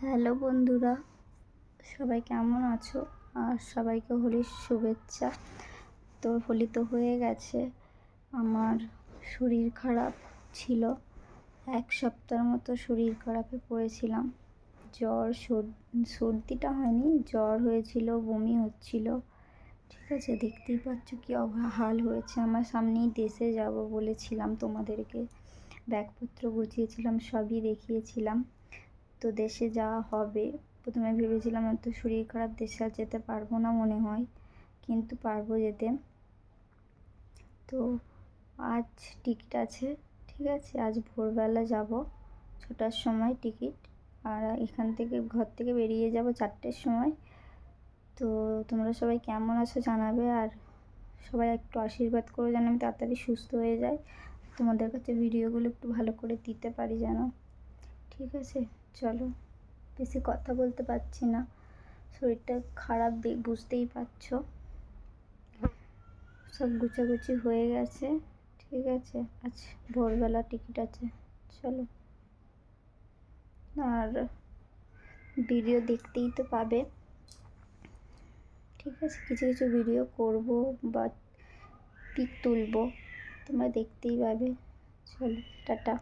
Hello বন্ধুরা, সবাই কেমন আছো? আর সবাইকে হোলির শুভেচ্ছা। তো হোলি তো হয়ে গেছে, আমার শরীর খারাপ ছিল। এক সপ্তাহের মতো শরীর খারাপে পড়েছিলাম। জ্বর সর্দিটা হয়নি, জ্বর হয়েছিল, বমি হচ্ছিল। ঠিক আছে, দেখতেই পাচ্ছ কি হাল হয়েছে। আমার সামনেই দেশে যাব বলেছিলাম তোমাদেরকে। ব্যাগপত্র গুছিয়েছিলাম, সবই দেখিয়েছিলাম। তো দেশে যাওয়া হবে। প্রথমে ভেবেছিলাম এত শরীর খারাপ, দেশে আর যেতে পারব না মনে হয়, কিন্তু পারব যেতে। তো আজ টিকিট আছে, ঠিক আছে? আজ ভোরবেলা যাব, ছটার সময় টিকিট আর এখান থেকে ঘর থেকে বেরিয়ে যাব চারটের সময়। তো তোমরা সবাই কেমন আছো জানাবে, আর সবাই একটু আশীর্বাদ করে যেন আমি তাড়াতাড়ি সুস্থ হয়ে যাই। তোমাদের কাছে ভিডিওগুলো একটু ভালো করে দিতে পারি যেন। ঠিক আছে, চলো। বেশি কথা বলতে পারছি না। শরীরটা খারাপ বুঝতেই পারছ। সব গুছাগুছি হয়ে গেছে, ঠিক আছে? আচ্ছা ভোরবেলা টিকিট আছে, চলো। আর ভিডিও দেখতেই তো পাবে। ঠিক আছে, কিছু কিছু ভিডিও করব বা পিক তুলব, তোমরা দেখতেই পাবে। চলো, টাটা।